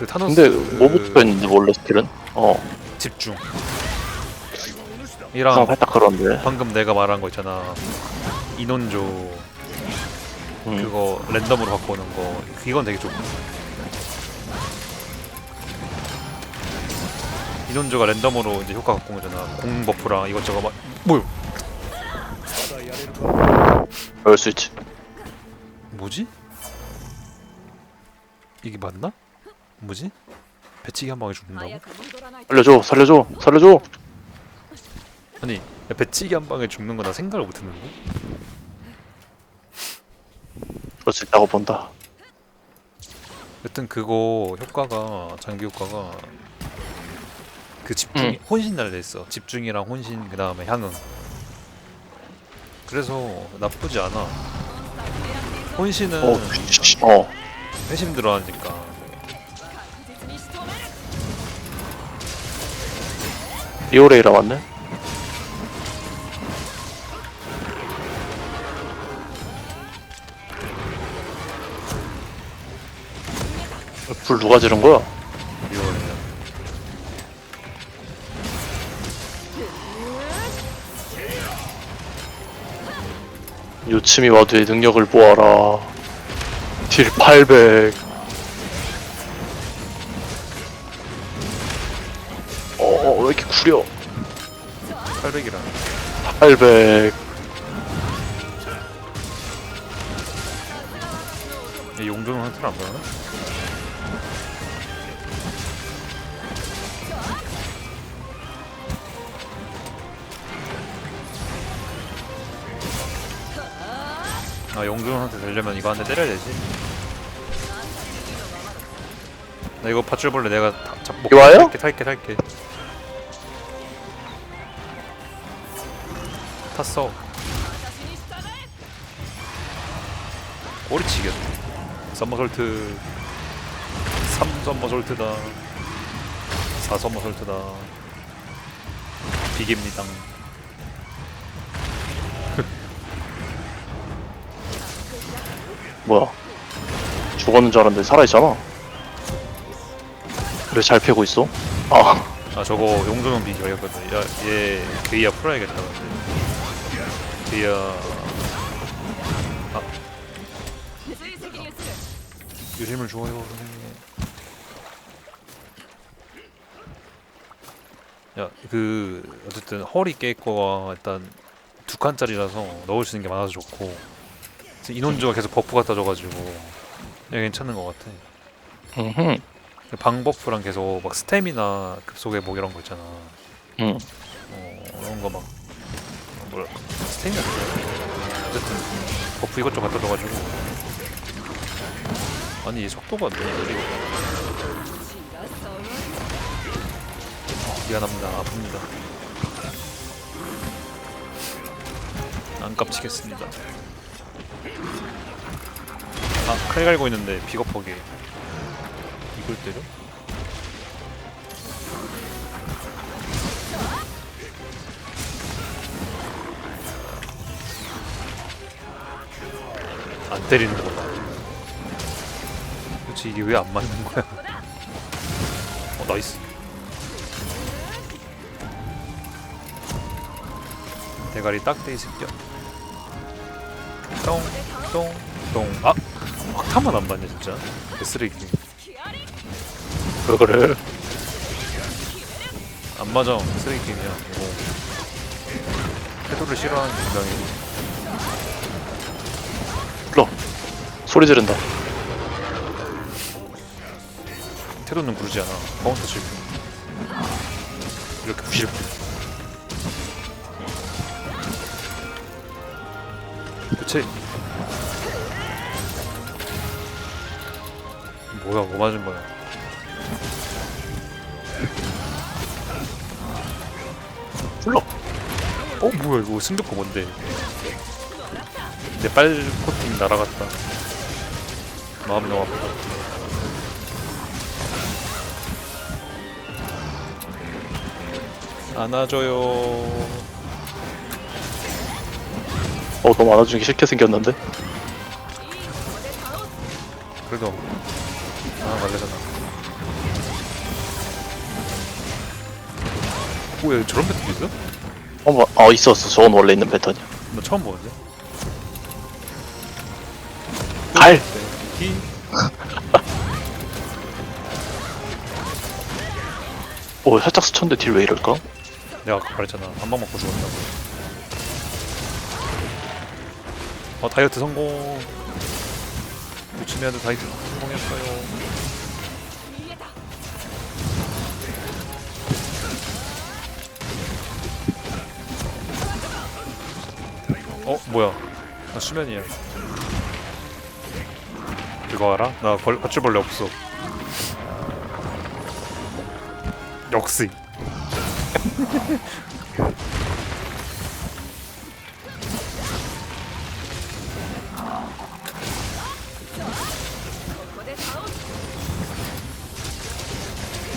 그 타노스 근데 뭐 붙어 있는데 원래 스킬은? 어, 집중. 이랑 살짝 그런데. 방금 내가 말한 거 있잖아. 인원조 음. 그거 랜덤으로 바꾸는 거. 이건 되게 좋고. 인원조가 랜덤으로 이제 효과 바꾼 거잖아. 공 버프랑 이것저것 막 뭐요? 그럴 수 있지. 뭐지? 이게 맞나 뭐지? 배치기 한 방에 죽는다고? 살려줘 살려줘 살려줘. 아니 배치기 한 방에 죽는 거나 생각을 못 했는데? 그럴 수 있다고 본다. 여튼 그거 효과가 장기 효과가 그 집중이 혼신 날려 있어. 집중이랑 혼신 그 다음에 향응. 그래서 나쁘지 않아. 혼신은 어, 어. 회심 들어가니까. 리오레이라 왔네? 불 누가 지른 거야? 리얼이야 요침이 와드의 능력을 보아라. 딜 800. 구려? 800이라 800. 용종은 한테는 안 보나? 아 용종한테 되려면 이거 한 대 때려야 되지 나 이거 밧줄벌레 내가 다, 잡, 목 이거 와요? 탈게 탈게 탈게 탔어. 오리치겠 썸머솔트. 3썸머솔트다. 4썸머솔트다. 비깁니다. 뭐야? 죽었는 줄 알았는데 살아있잖아. 그래 잘 패고 있어? 아 아 저거 용조용 비결이었거든. 야얘 게이야 그 풀어야겠다 근데. 드디어 아. 유심을 줘요 야그 어쨌든 허리 깰 거가 일단 두 칸짜리라서 넣을 수 있는 게 많아서 좋고 지금 인원수가 계속 버프가 따져가지고 야, 괜찮은 것 같아 음흠. 방버프랑 계속 막 스태미나 급속 회복 뭐 이런 거 있잖아 음. 어, 이런 거막 뭐라 스탠이었어 어쨌든 버프 이것저것 갖다 줘가지고. 아니 이 속도가 너무 느리고. 어, 미안합니다. 아픕니다. 안 깝치겠습니다. 아칼 갈고 있는데 비겁하게 이걸 때려? 안 때리는 거다. 도대체 이게 왜 안 맞는 거야? 어, 나이스. 대가리 딱대이 새끼야. 똥, 똥, 똥. 아! 확타만 안 맞냐, 진짜. 그 개쓰레기. 그거를. 안 맞아. 쓰레기 게임이야. 뭐. 태도를 싫어하는 인간이. 불러. 소리 지른다. 태도는 그러지 않아. 카운터 칠 뿐. 이렇게 부실 뿐. 그치? 뭐야 뭐 맞은 거야? 불러. 어 뭐야 이거 승격고 뭔데? 내 빨코팅 날아갔다. 마음 너무 아프다. 안아줘요. 어 너무 안아주기 싫게 생겼는데? 그래도 아 말려잖아. 뭐야 저런 패턴이 있어? 어, 뭐, 아 있었어 저건 원래 있는 패턴이야 나 처음 보는데. 갈! 히 오 살짝 스쳤는데 딜 왜 이럴까? 내가 아까 말했잖아 한 방 먹고 죽었다고 어 다이어트 성공 요즘에도 다이어트 성공했어요. 어 뭐야 나 수면이야 이거 알아? 나 벌, 밧줄벌레 없어 역시.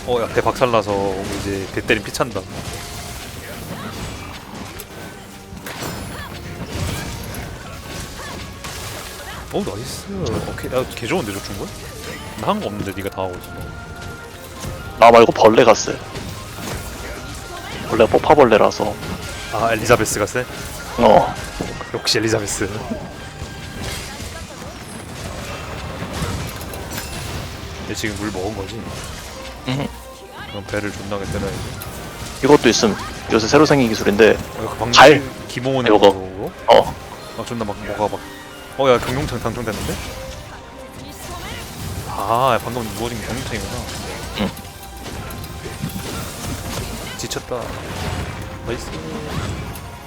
어야 배 박살나서 이제 배 때린 피 찬다 어 나이스 오케이 나 개 좋은데 저 준거? 나한 거 없는데 네가 다 하고 있어 나 말고 벌레 갔어요 원래 뽑파벌레라서 아 엘리자베스가 세? 어 역시 엘리자베스 얘 지금 물 먹은 거지? 응. 그럼 배를 존나게 때려야지 이것도 있음 요새 새로 생긴 기술인데 어, 그 방금 갈! 기몽원이 이거. 그거? 어아 존나 막 뭐가 막 어 야 경용창 당첨됐는데? 이 소매. 아 방금 누워진 게 경용창이구나. 응. 지쳤다. 나이스.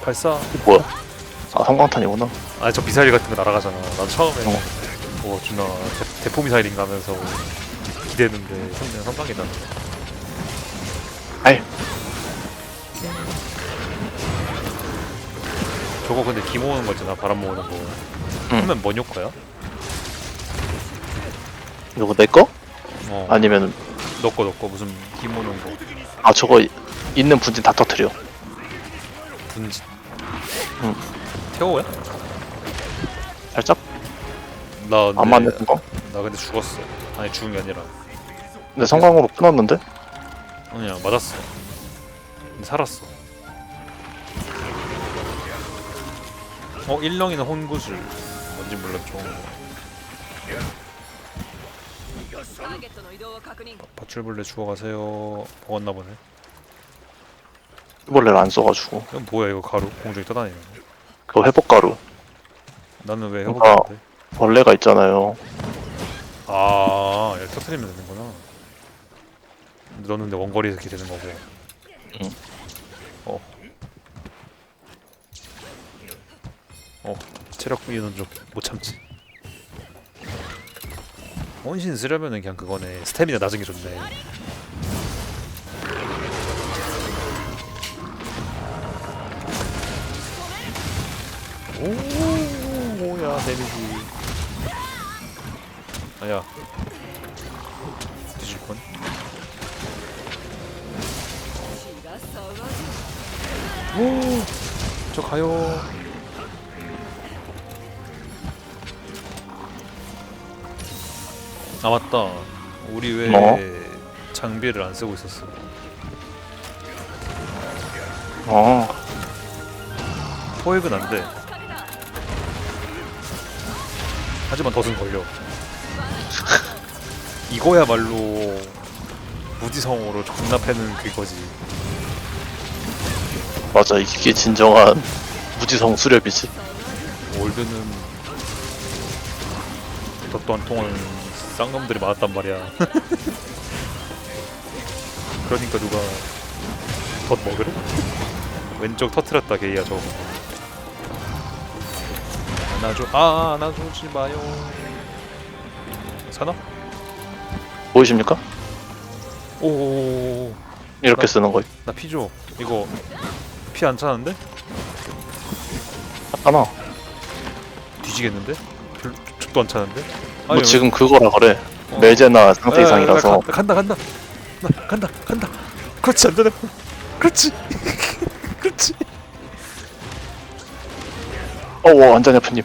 발사. 뭐야? 아 성광탄이구나. 아 저 미사일 같은 거 날아가잖아. 나 처음에 어. 뭐 존나 대, 포 미사일인가 하면서 기대했는데 성능 선방이다 알 저거 근데 기 모으는 거 있잖아 바람 모으는 거 뭔 효과야? 이거 내꺼? 어 아니면 너꺼 너꺼 무슨 기 모으는 거 아 저거 있는 분진 다 터트려 분지 응. 태호야? 살짝 나안 맞는 거? 나 근데 죽었어 아니 죽은 게 아니라 근데 성광으로 끊었는데? 아니야 맞았어 근데 살았어 어 일렁이는 혼구술 뭔지 몰랐죠. 밧줄벌레 주워가세요. 먹었나 보네. 원래를 안 써가지고 이건 뭐야 이거 가루 공중에 떠다니는 거. 그거 회복가루 나는 왜 해보지 아. 벌레가 있잖아요 아, 얘 터트리면 되는구나. 넣었는데 원거리에서 기대는 거고. 응. 체력 미는 좀 못 참지. 원신 쓰려면은 그냥 그거네. 스태미나 나중에 좋네. 오, 뭐야 데미지. 아야. 뒤질 건. 오, 저 가요. 아 맞다. 우리 왜 뭐? 장비를 안 쓰고 있었어? 어. 포획은 안 돼. 하지만 덫은 걸려. 이거야말로 무지성으로 존나 패는 그거지. 맞아 이게 진정한 무지성 수렵이지. 올드는 덫도 한 통을 쌍놈들이 많았단 말이야. 그러니까 누가 덫 먹으래? 왼쪽 터트렸다 게이야 저거. 안아줘 아 안아주지 마요. 사나? 보이십니까? 오오오오 이렇게 나- 쓰는 거 나 피줘. 이거 피 안 차는데? 하나 뒤지겠는데? 별 족도 안 차는데? 뭐 아니, 지금 그거라 그래 어. 매제나 상태 에, 이상이라서 가, 간다 간다 나 간다 간다 그렇지 안전해 그렇지 그렇지 어우 안자냐프님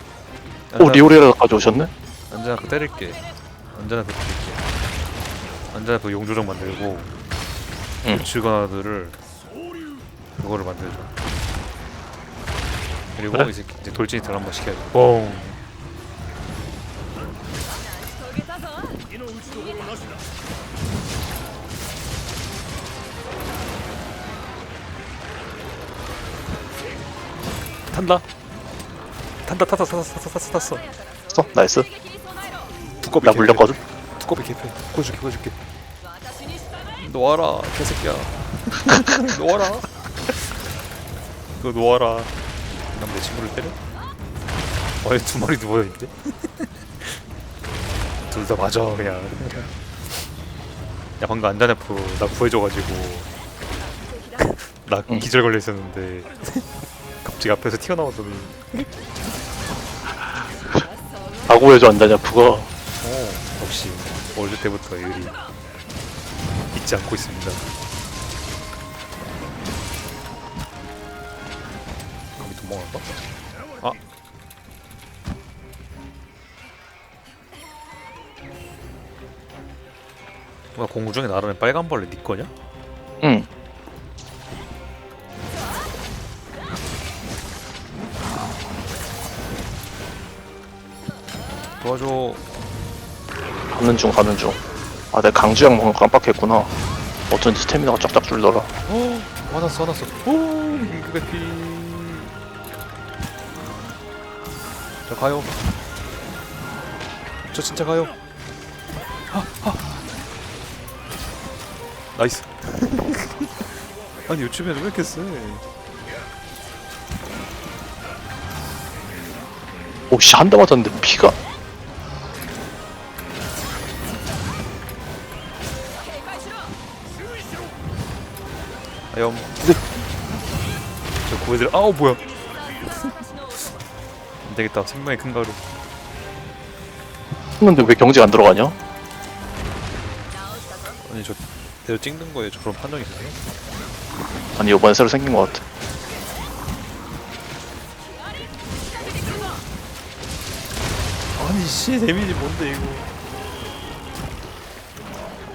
오 리오레라 가져오셨네? 안전하 그 때릴게 안전하 그 때릴게 안전하 그 용조정 만들고 응. 그 즐거나들을 그거를 만들죠. 그리고 그래? 이 이제 돌진이 들 한번 시켜야죠. 뻥. 탄다. 탄다 탔어 탔어 탔어 탔어 탔어. 써 나이스. 두꺼비 나 개패. 물렸거든 두꺼비 개패. 구워줄게 구워줄게. 놓아라 개새끼야. 놓아라. 너 놓아라. 그럼 내 친구를 때려? 아예 두 마리 누워있는데? 둘 다 맞아 그냥. 야 방금 안다네프 나 구해줘가지고. 나 기절 걸려 있었는데. 갑자기 앞에서 튀어나오더니 아구해줘 안다냐 그거 어 역시 어릴 때부터 의리 잊지 않고 있습니다. 거기 도망갈까? 아 뭐야 공중에 날아는 빨간 벌레 네 거냐? 응 가는 중 가는 중 아 내가 강주약 먹은 거 깜빡했구나 어쩐지 스태미나가 쫙쫙 줄더라 어 화났어 화났어. 오 임금의 피. 자 가요. 저 진짜 가요. 하, 하. 나이스. 아니 요즘에는 왜 이렇게 세? 오 씨 한 대 맞았는데 피가 염. 저 고해들 아우 뭐야? 안 되겠다. 생명이 큰 가루. 근데 왜 경직 안 들어가냐? 아니 저 내가 찍는 거에 저런 판정이 있어요? 아니 요번에 새로 생긴거 같아. 아니 씨 데미지 뭔데 이거?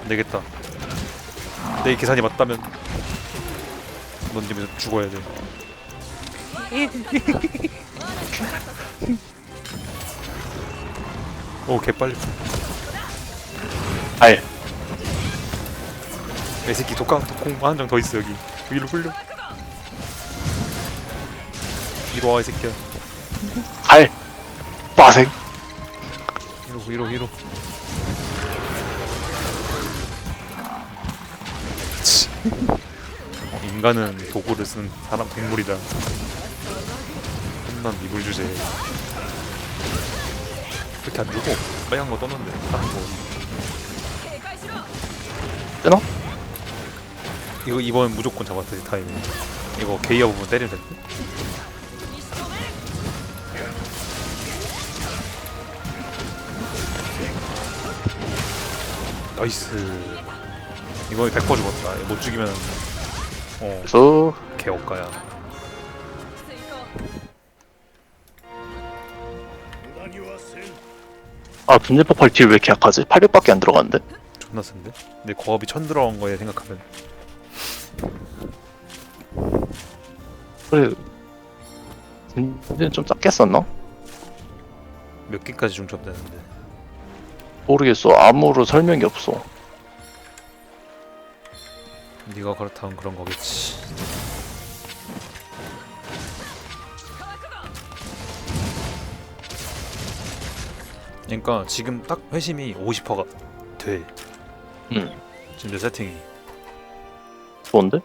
안 되겠다. 내 계산이 맞다면. 넌 집에서 죽어야 돼. 오 개빨리. 알 이. 새끼 독강 독공 한 장 더 있어 여기. 위로 흘려. 이리 와이 새끼야. 알 빠생. 위로 위로 위로 인간은 도구를 쓴 사람 동물이다. 혼난 미굴 주제에 그렇게 안 주고 빨간 거 떴는데 다른 거 뜨나? 이거 이번 무조건 잡았지 타이밍. 이거 게이어 부분 때릴 텐데. 나이스. 이거 100% 죽었다. 못 죽이면 어 그래서 개업가야 아 분열폭발 딜왜 이렇게 약하지? 800밖에 안 들어갔는데? 존나 센데? 근데 고압이 천 들어간 거에 생각하면 그래 근데 좀 작게 썼나? 몇 개까지 중첩되는데 모르겠어 아무로 설명이 없어 네가 그렇다면 그런 거겠지. 그러니까 지금 딱 회심이 50%가 돼. 응. 지금 내 세팅이. 좋은데?